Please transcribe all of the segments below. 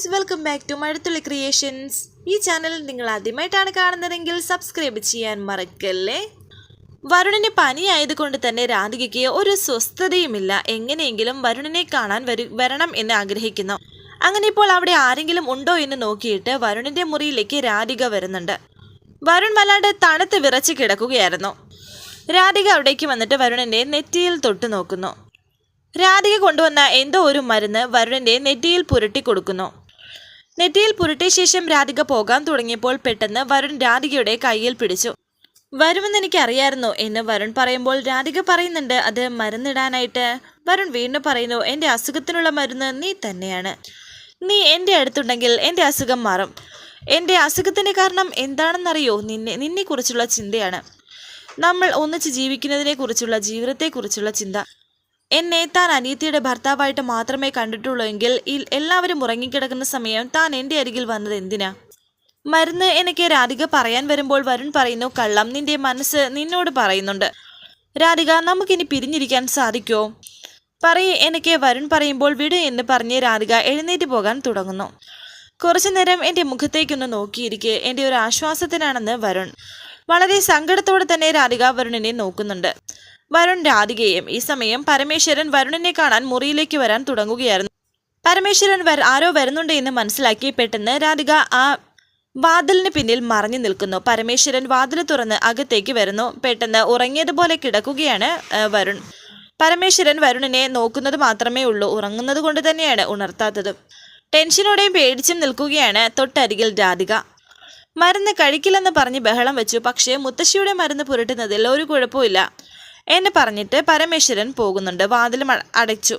Friends welcome back to Mazhathulli creations. ഈ channel നിങ്ങൾ ആദ്യമായിട്ടാണ് കാണുന്നതെങ്കിൽ സബ്സ്ക്രൈബ് ചെയ്യാൻ മറക്കല്ലേ? വരുണിന് പനിയായതുകൊണ്ട് തന്നെ രാധികയ്ക്ക് ഒരു സ്വസ്ഥതയുമില്ല. എങ്ങനെയെങ്കിലും വരുണനെ കാണാൻ വരു വരണം എന്ന് ആഗ്രഹിക്കുന്നു. അങ്ങനെ ഇപ്പോൾ അവിടെ ആരെങ്കിലും ഉണ്ടോ എന്ന് നോക്കിയിട്ട് വരുണിന്റെ മുറിയിലേക്ക് രാധിക വരുന്നുണ്ട്. വരുൺ വല്ലാണ്ട് തണുത്ത് വിറച്ച് കിടക്കുകയായിരുന്നു. രാധിക അവിടേക്ക് വന്നിട്ട് വരുണന്റെ നെറ്റിയിൽ തൊട്ടു നോക്കുന്നു. രാധിക കൊണ്ടുവന്ന എന്തോ ഒരു മരുന്ന് വരുണന്റെ നെറ്റിയിൽ പുരട്ടി കൊടുക്കുന്നു. നെറ്റിയിൽ പുരട്ടിയ ശേഷം രാധിക പോകാൻ തുടങ്ങിയപ്പോൾ പെട്ടെന്ന് വരുൺ രാധികയുടെ കയ്യിൽ പിടിച്ചു. വരുമെന്ന് എനിക്കറിയായിരുന്നു എന്ന് വരുൺ പറയുമ്പോൾ രാധിക പറയുന്നുണ്ട് അത് മരുന്നിടാനായിട്ട്. വരുൺ വീണ്ടും പറയുന്നു എന്റെ അസുഖത്തിനുള്ള മരുന്ന് നീ തന്നെയാണ്. നീ എന്റെ അടുത്തുണ്ടെങ്കിൽ എന്റെ അസുഖം മാറും. എന്റെ അസുഖത്തിന് കാരണം എന്താണെന്നറിയോ? നിന്നെ നിന്നെക്കുറിച്ചുള്ള ചിന്തയാണ്. നമ്മൾ ഒന്നിച്ച് ജീവിക്കുന്നതിനെക്കുറിച്ചുള്ള ജീവിതത്തെക്കുറിച്ചുള്ള ചിന്ത. എന്നെ താൻ അനീത്തിയുടെ ഭർത്താവായിട്ട് മാത്രമേ കണ്ടിട്ടുള്ളൂ എങ്കിൽ എല്ലാവരും ഉറങ്ങിക്കിടക്കുന്ന സമയം താൻ എന്റെ അരികിൽ വന്നത് എന്തിനാ? മരുന്ന് എനിക്ക് രാധിക പറയാൻ വരുമ്പോൾ വരുൺ പറയുന്നു കള്ളം. നിന്റെ മനസ്സ് നിന്നോട് പറയുന്നുണ്ട്. രാധിക നമുക്കിനി പിരിഞ്ഞിരിക്കാൻ സാധിക്കുമോ പറയ്. എനിക്ക് വരുൺ പറയുമ്പോൾ വിട് എന്ന് പറഞ്ഞ് രാധിക എഴുന്നേറ്റ് പോകാൻ തുടങ്ങുന്നു. കുറച്ചു നേരം എന്റെ മുഖത്തേക്കൊന്ന് നോക്കിയിരിക്കെ. എന്റെ ഒരു ആശ്വാസത്തിനാണെന്ന് വരുൺ. വളരെ സങ്കടത്തോടെ തന്നെ രാധിക വരുണിനെ നോക്കുന്നുണ്ട്. വരുൺ രാധികയും ഈ സമയം പരമേശ്വരൻ വരുണിനെ കാണാൻ മുറിയിലേക്ക് വരാൻ തുടങ്ങുകയായിരുന്നു. പരമേശ്വരൻ ആരോ വരുന്നുണ്ട് എന്ന് മനസ്സിലാക്കി പെട്ടെന്ന് രാധിക ആ വാതിലിന് പിന്നിൽ മറഞ്ഞു നിൽക്കുന്നു. പരമേശ്വരൻ വാതിൽ തുറന്ന് അകത്തേക്ക് വരുന്നു. പെട്ടെന്ന് ഉറങ്ങിയതുപോലെ കിടക്കുകയാണ് വരുൺ. പരമേശ്വരൻ വരുണിനെ നോക്കുന്നത് മാത്രമേ ഉള്ളൂ. ഉറങ്ങുന്നത് കൊണ്ട് തന്നെയാണ് ഉണർത്താത്തത്. ടെൻഷനോടെയും പേടിച്ചും നിൽക്കുകയാണ് തൊട്ടരികിൽ രാധിക. മരുന്ന് കഴിക്കില്ലെന്ന് പറഞ്ഞ് ബഹളം വെച്ചു. പക്ഷേ മുത്തശ്ശിയുടെ മരുന്ന് പുരട്ടുന്നതിൽ ഒരു കുഴപ്പമില്ല എന്ന് പറഞ്ഞിട്ട് പരമേശ്വരൻ പോകുന്നുണ്ട്. വാതിലും അട- അടച്ചു.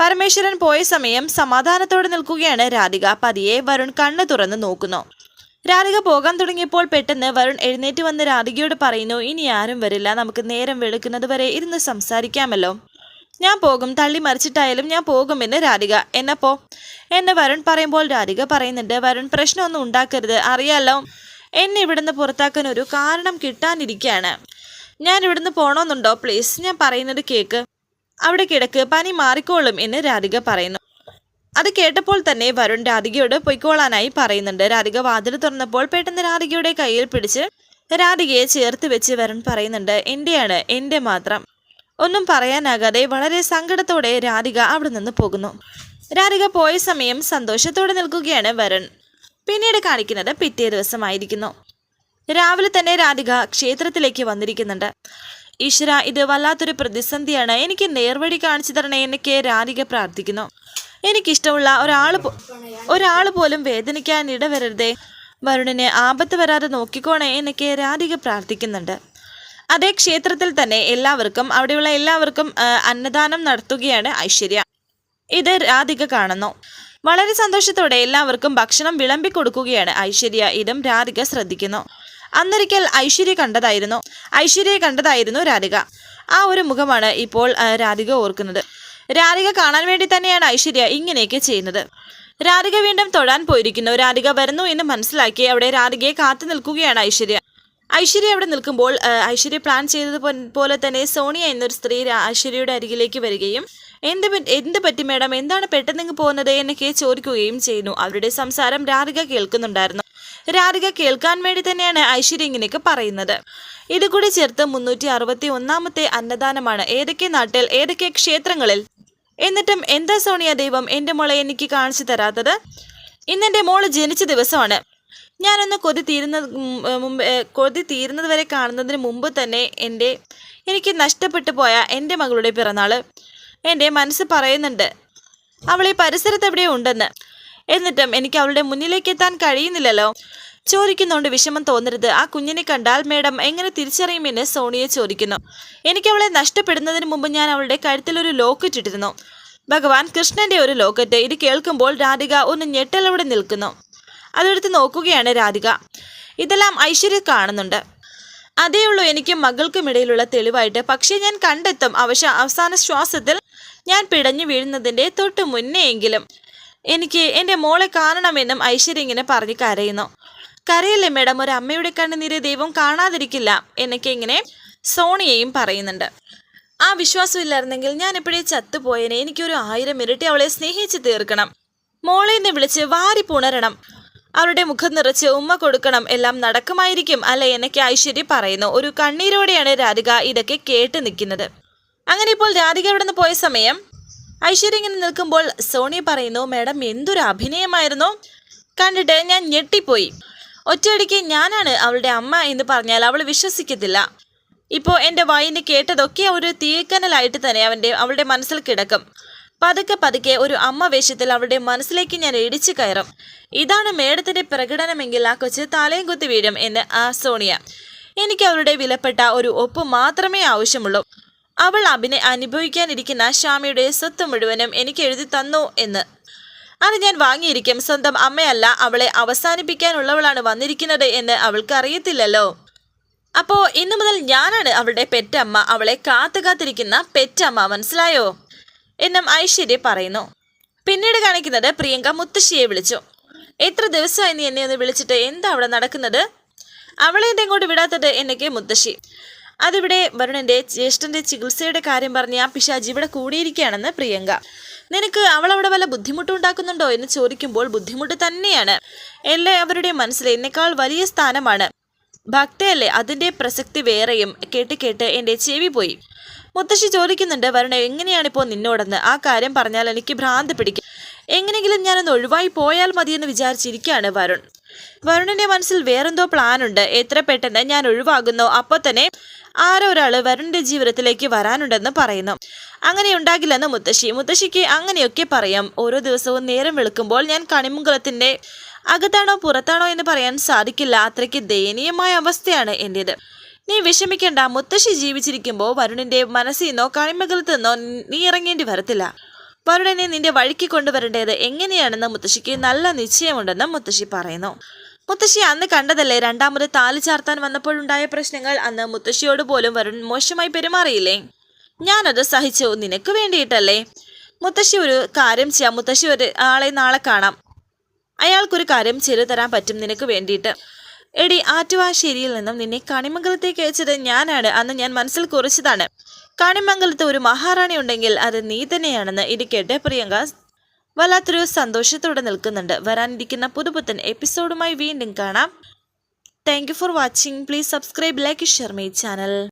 പരമേശ്വരൻ പോയ സമയം സമാധാനത്തോടെ നിൽക്കുകയാണ് രാധിക. പതിയെ വരുൺ കണ്ണു തുറന്ന് നോക്കുന്നു. രാധിക പോകാൻ തുടങ്ങിയപ്പോൾ പെട്ടെന്ന് വരുൺ എഴുന്നേറ്റ് വന്ന് രാധികയോട് പറയുന്നു ഇനി ആരും വരില്ല. നമുക്ക് നേരം വെളുക്കുന്നത് വരെ ഇരുന്ന് സംസാരിക്കാമല്ലോ. ഞാൻ പോകും. തള്ളി മറിച്ചിട്ടായാലും ഞാൻ പോകുമെന്ന് രാധിക. എന്നപ്പോ എന്ന് വരുൺ പറയുമ്പോൾ രാധിക പറയുന്നുണ്ട് വരുൺ പ്രശ്നമൊന്നും ഉണ്ടാക്കരുത്. അറിയാലോ എന്നെ ഇവിടുന്ന് പുറത്താക്കാൻ ഒരു കാരണം കിട്ടാനിരിക്കുകയാണ് ഞാൻ ഇവിടുന്ന് പോണോന്നുണ്ടോ? പ്ലീസ് ഞാൻ പറയുന്നത് കേക്ക്. അവിടെ കിടക്ക്. പനി മാറിക്കോളും എന്ന് രാധിക പറയുന്നു. അത് കേട്ടപ്പോൾ തന്നെ വരുൺ രാധികയോട് പൊയ്ക്കോളാനായി പറയുന്നുണ്ട്. രാധിക വാതിൽ തുറന്നപ്പോൾ പെട്ടെന്ന് രാധികയുടെ കയ്യിൽ പിടിച്ച് രാധികയെ ചേർത്ത് വെച്ച് വരുൺ പറയുന്നുണ്ട് എന്റെയാണ് എന്റെ മാത്രം. ഒന്നും പറയാനാകാതെ വളരെ സങ്കടത്തോടെ രാധിക അവിടെ നിന്ന് പോകുന്നു. രാധിക പോയ സമയം സന്തോഷത്തോടെ നിൽക്കുകയാണ് വരുൺ. പിന്നീട് കാണിക്കുന്നത് പിറ്റേ ദിവസമായിരിക്കുന്നു. രാവിലെ തന്നെ രാധിക ക്ഷേത്രത്തിലേക്ക് വന്നിരിക്കുന്നുണ്ട്. ഈശ്വര ഇത് വല്ലാത്തൊരു പ്രതിസന്ധിയാണ്. എനിക്ക് നേർവഴി കാണിച്ചു തരണേ എന്നൊക്കെ രാധിക പ്രാർത്ഥിക്കുന്നു. എനിക്കിഷ്ടമുള്ള ഒരാൾ ഒരാൾ പോലും വേദനിക്കാൻ ഇടവരരുതേ. വരുണിന് ആപത്ത് വരാതെ നോക്കിക്കോണേ എന്നൊക്കെ രാധിക പ്രാർത്ഥിക്കുന്നുണ്ട്. അതേ ക്ഷേത്രത്തിൽ തന്നെ എല്ലാവർക്കും അവിടെയുള്ള എല്ലാവർക്കും അന്നദാനം നടത്തുകയാണ് ഐശ്വര്യ. ഇത് രാധിക കാണുന്നു. വളരെ സന്തോഷത്തോടെ എല്ലാവർക്കും ഭക്ഷണം വിളമ്പി കൊടുക്കുകയാണ് ഐശ്വര്യ. ഇതും രാധിക ശ്രദ്ധിക്കുന്നു. അന്നൊരിക്കൽ ഐശ്വര്യ കണ്ടതായിരുന്നു. ഐശ്വര്യയെ കണ്ടതായിരുന്നു രാധിക. ആ ഒരു മുഖമാണ് ഇപ്പോൾ രാധിക ഓർക്കുന്നത്. രാധിക കാണാൻ വേണ്ടി തന്നെയാണ് ഐശ്വര്യ ഇങ്ങനെയൊക്കെ ചെയ്യുന്നത്. രാധിക വീണ്ടും തൊഴാൻ പോയിരിക്കുന്നു. രാധിക വരുന്നു എന്ന് മനസ്സിലാക്കി അവിടെ രാധികയെ കാത്തു നിൽക്കുകയാണ് ഐശ്വര്യ. ഐശ്വര്യ അവിടെ നിൽക്കുമ്പോൾ ഐശ്വര്യ പ്ലാൻ ചെയ്തത് പോലെ തന്നെ സോണിയ എന്നൊരു സ്ത്രീ ഐശ്വര്യയുടെ അരികിലേക്ക് വരികയും എന്ത് എന്ത് പറ്റി മേഡം? എന്താണ് പെട്ടെന്ന് പോകുന്നത്? എന്നൊക്കെ ചോദിക്കുകയും ചെയ്യുന്നു. അവരുടെ സംസാരം രാധിക കേൾക്കുന്നുണ്ടായിരുന്നു. രാധിക കേൾക്കാൻ വേണ്ടി തന്നെയാണ് ഐശ്വര്യ ഇങ്ങനെയൊക്കെ പറയുന്നത്. ഇത് കൂടി ചേർത്ത് മുന്നൂറ്റി അറുപത്തി ഒന്നാമത്തെ അന്നദാനമാണ്. ഏതൊക്കെ നാട്ടിൽ ഏതൊക്കെ ക്ഷേത്രങ്ങളിൽ? എന്നിട്ടും എന്താ സോണിയ ദൈവം എന്റെ മോളെ എനിക്ക് കാണിച്ചു തരാത്തത്? ഇന്നെന്റെ മോൾ ജനിച്ച ദിവസമാണ്. ഞാനൊന്ന് കൊതി തീരുന്ന മുമ്പ് കൊതി തീരുന്നത് വരെ കാണുന്നതിന് മുമ്പ് തന്നെ എന്റെ എനിക്ക് നഷ്ടപ്പെട്ടു പോയ എന്റെ മകളുടെ പിറന്നാൾ എന്റെ മനസ്സ് പറയുന്നുണ്ട്. അവളെ പരിസരത്ത് എവിടെയോ ഉണ്ടെന്ന്. എന്നിട്ടും എനിക്ക് അവളുടെ മുന്നിലേക്ക് എത്താൻ കഴിയുന്നില്ലല്ലോ. ചോദിക്കുന്നുണ്ട് വിഷമം തോന്നരുത്. ആ കുഞ്ഞിനെ കണ്ടാൽ മേഡം എങ്ങനെ തിരിച്ചറിയുമെന്ന് സോണിയെ ചോദിക്കുന്നു. എനിക്ക് അവളെ നഷ്ടപ്പെടുന്നതിന് മുമ്പ് ഞാൻ അവളുടെ കഴുത്തിൽ ഒരു ലോക്കറ്റ് ഇട്ടിരുന്നു ഭഗവാൻ കൃഷ്ണന്റെ ഒരു ലോക്കറ്റ്. ഇത് കേൾക്കുമ്പോൾ രാധിക ഒന്ന് ഞെട്ടലവിടെ നിൽക്കുന്നു. അതെടുത്ത് നോക്കുകയാണ് രാധിക. ഇതെല്ലാം ഐശ്വര്യ കാണുന്നുണ്ട്. അതേ ഉള്ളൂ എനിക്ക് മകൾക്കും ഇടയിലുള്ള തെളിവായിട്ട്. പക്ഷേ ഞാൻ കണ്ടെത്തും. അവശ അവസാന ശ്വാസത്തിൽ ഞാൻ പിടഞ്ഞു വീഴുന്നതിന്റെ തൊട്ട് മുന്നേയെങ്കിലും. എനിക്ക് എന്റെ മോളെ കാണണമെന്നും ഐശ്വര്യ ഇങ്ങനെ പറഞ്ഞ് കരയുന്നു. കരയല്ലേ മേഡം? ഒരു അമ്മയുടെ കണ്ണുനീരെ ദൈവം കാണാതിരിക്കില്ല എന്നൊക്കെ ഇങ്ങനെ സോണിയയും പറയുന്നുണ്ട്. ആ വിശ്വാസം ഇല്ലായിരുന്നെങ്കിൽ ഞാൻ എപ്പോഴേ ചത്തുപോയനെ? എനിക്കൊരു ആയിരം ഇരട്ടി അവളെ സ്നേഹിച്ച് തീർക്കണം. മോളെ എന്നെ വിളിച്ച് വാരി പുണരണം. അവരുടെ മുഖം നിറച്ച് ഉമ്മ കൊടുക്കണം. എല്ലാം നടക്കുമായിരിക്കും അല്ലെ എന്നൊക്കെ ഐശ്വര്യ പറയുന്നു. ഒരു കണ്ണീരോടെയാണ് രാധിക ഇതൊക്കെ കേട്ട് നിൽക്കുന്നത്. അങ്ങനെ ഇപ്പോൾ രാധിക അവിടെ നിന്ന് പോയ സമയം ഐശ്വര്യ ഇങ്ങനെ നിൽക്കുമ്പോൾ സോണി പറയുന്നു മാഡം എന്തൊരു അഭിനയമായിരുന്നു. കണ്ടിട്ട് ഞാൻ ഞെട്ടിപ്പോയി. ഒറ്റയടിക്ക് ഞാനാണ് അവളുടെ അമ്മ എന്ന് പറഞ്ഞാൽ അവൾ വിശ്വസിക്കത്തില്ല. ഇപ്പോൾ എന്റെ വായിന് കേട്ടതൊക്കെ ഒരു തീക്കനലായിട്ട് തന്നെ അവന്റെ അവളുടെ മനസ്സിൽ കിടക്കും. പതുക്കെ പതുക്കെ ഒരു അമ്മ വേഷത്തിൽ അവളുടെ മനസ്സിലേക്ക് ഞാൻ ഇടിച്ചു കയറും. ഇതാണ് മേഡത്തിന്റെ പ്രകടനമെങ്കിൽ ആ കൊച്ച് തലയും കുത്തി വീഴും എന്ന് ആ സോണിയ. എനിക്ക് അവരുടെ വിലപ്പെട്ട ഒരു ഒപ്പ് മാത്രമേ ആവശ്യമുള്ളൂ. അവൾ അഭിനെ അനുഭവിക്കാനിരിക്കുന്ന ഷാമിയുടെ സ്വത്ത് മുഴുവനും എനിക്ക് എഴുതി തന്നു എന്ന്. അത് ഞാൻ വാങ്ങിയിരിക്കും. സ്വന്തം അമ്മയല്ല അവളെ അവസാനിപ്പിക്കാനുള്ളവളാണ് വന്നിരിക്കുന്നത് എന്ന് അവൾക്ക് അറിയത്തില്ലല്ലോ അപ്പോ ഇന്നു മുതൽ ഞാനാണ് അവളുടെ പെറ്റമ്മ. അവളെ കാത്തു കാത്തിരിക്കുന്ന പെറ്റമ്മ മനസ്സിലായോ? എന്നും ഐശ്വര്യ പറയുന്നു. പിന്നീട് കാണിക്കുന്നത് പ്രിയങ്ക മുത്തശ്ശിയെ വിളിച്ചു. എത്ര ദിവസമായി നീ എന്നെ ഒന്ന് വിളിച്ചിട്ട് എന്താ അവിടെ നടക്കുന്നത്? അവളെ എന്താ ഇങ്ങോട്ട് വിടാത്തത്? എന്നൊക്കെ മുത്തശ്ശി. അതിവിടെ വരുണന്റെ ജ്യേഷ്ഠന്റെ ചികിത്സയുടെ കാര്യം പറഞ്ഞ് പിശാജി ഇവിടെ കൂടിയിരിക്കുകയാണെന്ന് പ്രിയങ്ക. നിനക്ക് അവൾ അവിടെ വല്ല ബുദ്ധിമുട്ടുണ്ടാക്കുന്നുണ്ടോ എന്ന് ചോദിക്കുമ്പോൾ ബുദ്ധിമുട്ട് തന്നെയാണ്. എല്ലാവരുടെയും മനസ്സിൽ എന്നെക്കാൾ വലിയ സ്ഥാനമാണ്. ഭക്തയല്ലേ അതിന്റെ പ്രസക്തി വേറെയും കേട്ട് കേട്ട് എന്റെ ചെവി പോയി. മുത്തശ്ശി ചോദിക്കുന്നുണ്ട് വരുണ എങ്ങനെയാണിപ്പോൾ നിന്നോടെന്ന്? ആ കാര്യം പറഞ്ഞാൽ എനിക്ക് ഭ്രാന്ത് പിടിക്കും. എങ്ങനെങ്കിലും ഞാനൊന്ന് ഒഴിവായി പോയാൽ മതിയെന്ന് വിചാരിച്ചിരിക്കുകയാണ് വരുൺ. വരുണിന്റെ മനസ്സിൽ വേറെന്തോ പ്ലാനുണ്ട്. എത്ര പെട്ടെന്ന് ഞാൻ ഒഴിവാകുന്നു. അപ്പോൾ തന്നെ ആരോ ഒരാൾ വരുണിന്റെ ജീവിതത്തിലേക്ക് വരാനുണ്ടെന്ന് പറയുന്നു. അങ്ങനെ ഉണ്ടാകില്ലെന്ന് മുത്തശ്ശി. മുത്തശ്ശിക്ക് അങ്ങനെയൊക്കെ പറയാം. ഓരോ ദിവസവും നേരം വെളുക്കുമ്പോൾ ഞാൻ കണിമുകുളത്തിന്റെ അകത്താണോ പുറത്താണോ എന്ന് പറയാൻ സാധിക്കില്ല. അത്രയ്ക്ക് ദയനീയമായ അവസ്ഥയാണ് എന്റേത് നീ വിഷമിക്കേണ്ട. മുത്തശ്ശി ജീവിച്ചിരിക്കുമ്പോൾ വരുണിന്റെ മനസ്സിൽ നിന്നോ കണിമകലത്തു നിന്നോ നീ ഇറങ്ങേണ്ടി വരത്തില്ല. വരുണനെ നിന്റെ വഴിക്ക് കൊണ്ടുവരേണ്ടത് എങ്ങനെയാണെന്ന് മുത്തശ്ശിക്ക് നല്ല നിശ്ചയമുണ്ടെന്ന് മുത്തശ്ശി പറയുന്നു. മുത്തശ്ശി അന്ന് കണ്ടതല്ലേ രണ്ടാമത് താലി ചാർത്താൻ വന്നപ്പോഴുണ്ടായ പ്രശ്നങ്ങൾ? അന്ന് മുത്തശ്ശിയോട് പോലും വരുൺ മോശമായി പെരുമാറിയില്ലേ? ഞാനത് സഹിച്ചു. നിനക്ക് വേണ്ടിയിട്ടല്ലേ? മുത്തശ്ശി ഒരു കാര്യം ചെയ്യാം. മുത്തശ്ശി ഒരു ആളെ നാളെ കാണാം. അയാൾക്കൊരു കാര്യം ചെയ്തു തരാൻ പറ്റും നിനക്ക് വേണ്ടിയിട്ട്. എടി ആറ്റുവാശ്ശേരിയിൽ നിന്നും നിന്നെ കണിമംഗലത്തേക്ക് അയച്ചത് ഞാനാണ്. അന്ന് ഞാൻ മനസ്സിൽ കുറിച്ചതാണ്. കണിമംഗലത്ത് ഒരു മഹാറാണി ഉണ്ടെങ്കിൽ അത് നീ തന്നെയാണെന്ന് ഇത് കേട്ട് പ്രിയങ്ക വല്ലാത്തൊരു സന്തോഷത്തോടെ നിൽക്കുന്നുണ്ട്. വരാനിരിക്കുന്ന പുതുപുത്തൻ എപ്പിസോഡുമായി വീണ്ടും കാണാം. Thank for watching please subscribe like share my channel